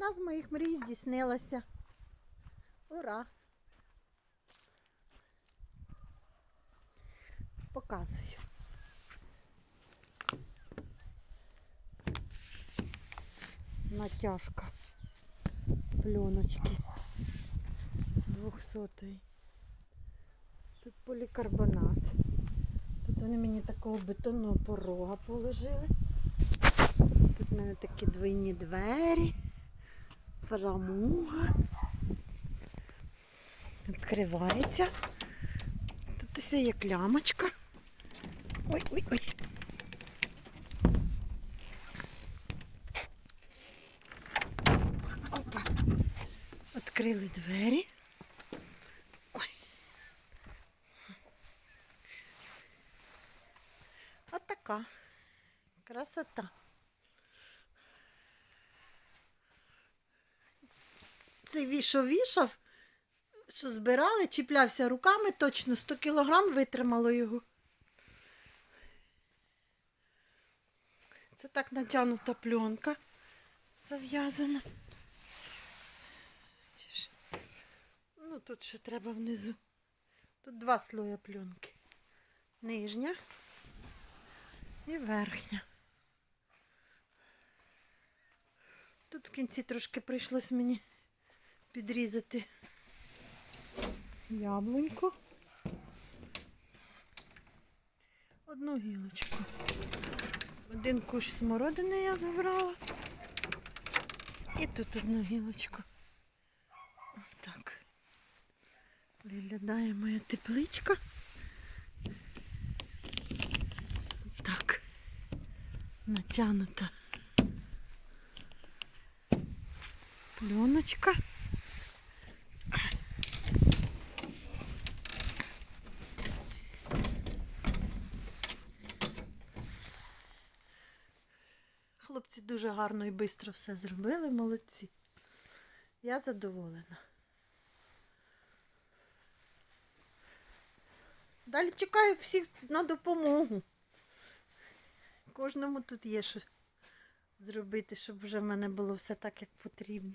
Одна з моїх мрій здійснилася. Ура! Показую. Натяжка пленочки двохсотої. Тут полікарбонат. Тут вони мені такого бетонного порога положили. Тут в мене такі двойні двері, фрамуга. Відкривається. Тут ось є клямочка. Ой, ой, ой. Опа. Відкрили двері. Ой. От така красота. Цей вішов вішав, що збирали, чіплявся руками, точно 100 кілограм витримало його. Це так натягнута пленка зав'язана. Ну, тут ще треба внизу. Тут два слоя пленки. Нижня і верхня. Тут в кінці трошки прийшлось мені підрізати яблуньку. Одну гілочку. Один кущ смородини я забрала. І тут одну гілочку. Так. Виглядає моя тепличка. Так. Натягнута пленочка. хлопці дуже гарно і швидко все зробили, молодці. Я задоволена. Далі чекаю всіх на допомогу. Кожному тут є що зробити, щоб вже в мене було все так, як потрібно.